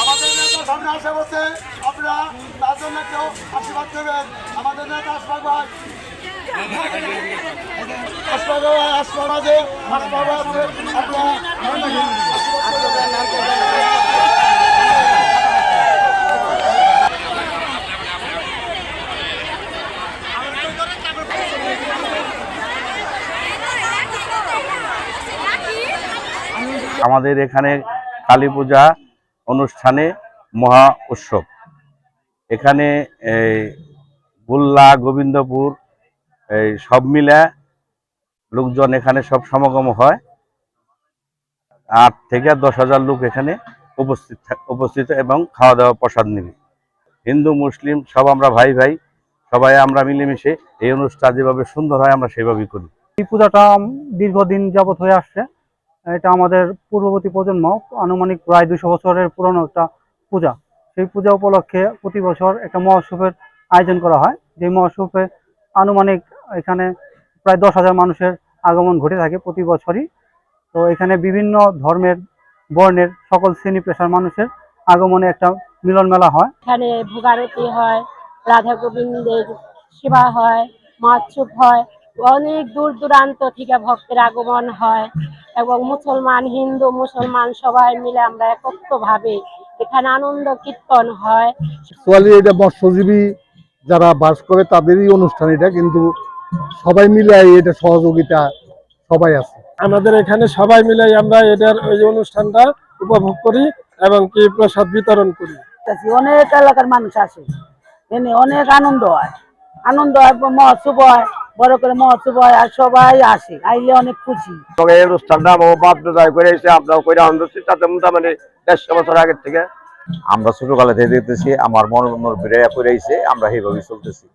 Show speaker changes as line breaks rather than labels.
আমাদের নেতা সামনে আসে বলছে আপনারা তার জন্য কেউ আশীর্বাদ দেবেন আমাদের নেতা ভাই
আমাদের এখানে কালী পূজা অনুষ্ঠানে মহা উৎসব। এখানে বুল্লা গোবিন্দপুর এই সব মিলে লোকজন এখানে সব সমাগম হয়। আট থেকে দশ হাজার লোক এখানে উপস্থিত উপস্থিত এবং খাওয়া দাওয়া প্রসাদ নেবে। হিন্দু, মুসলিম, সব আমরা ভাই ভাই, সবাই আমরা মিলেমিশে এই অনুষ্ঠান যেভাবে সুন্দর হয় আমরা সেভাবেই করি।
এই পূজাটা দীর্ঘদিন যাবৎ হয়ে আসছে। এটা আমাদের পূর্ববর্তী প্রজন্ম আনুমানিক প্রায় দুশো বছরের পুরনো একটা পূজা। সেই পূজা উপলক্ষে প্রতি বছর একটা মহোৎসবের আয়োজন করা হয়। যে মহোৎসবে আনুমানিক এখানে প্রায় দশ হাজার মানুষের আগমন ঘটে থাকে প্রতি বছরই। তো এখানে বিভিন্ন ধর্মের বর্ণের সকল শ্রেণি পেশার মানুষের আগমনে একটা মিলন মেলা হয়।
এখানে ভোগারতি হয় রাধা গোবিন্দের সেবা হয় মাছুপ হয় অনেক দূর দূরান্ত থেকে ভক্তের আগমন হয় এবং মুসলমান হিন্দু মুসলমান সবাই মিলে আমরা একত্রভাবে এখানে আনন্দ কীর্তন হয়।
এটা মৎস্যজীবী যারা বাস করে তাদেরই অনুষ্ঠান এটা কিন্তু সবাই মিলে এটা সহযোগিতা সবাই আছে।
আমাদের এখানে সবাই মিলে আমরা এটার ওই যে অনুষ্ঠানটা উপভোগ করি এবং কি প্রসাদ বিতরণ করি।
অনেক এলাকার মানুষ আসে। এনে অনেক আনন্দ হয়। আনন্দ হয় মহোৎসব হয় বড় করে মহোৎসব হয় আর সবাই আসে আইলে অনেক খুশি।
তবে এই অনুষ্ঠানটা আমার বাপ করে এসে আমরাও করে আনন্দ হচ্ছি তাতে মোটামুটি দেড়শো বছর আগের থেকে।
আমরা ছোটকালে থেকে দেখতেছি আমার মন মন বিরাইয়া করে আমরা সেইভাবেই চলতেছি।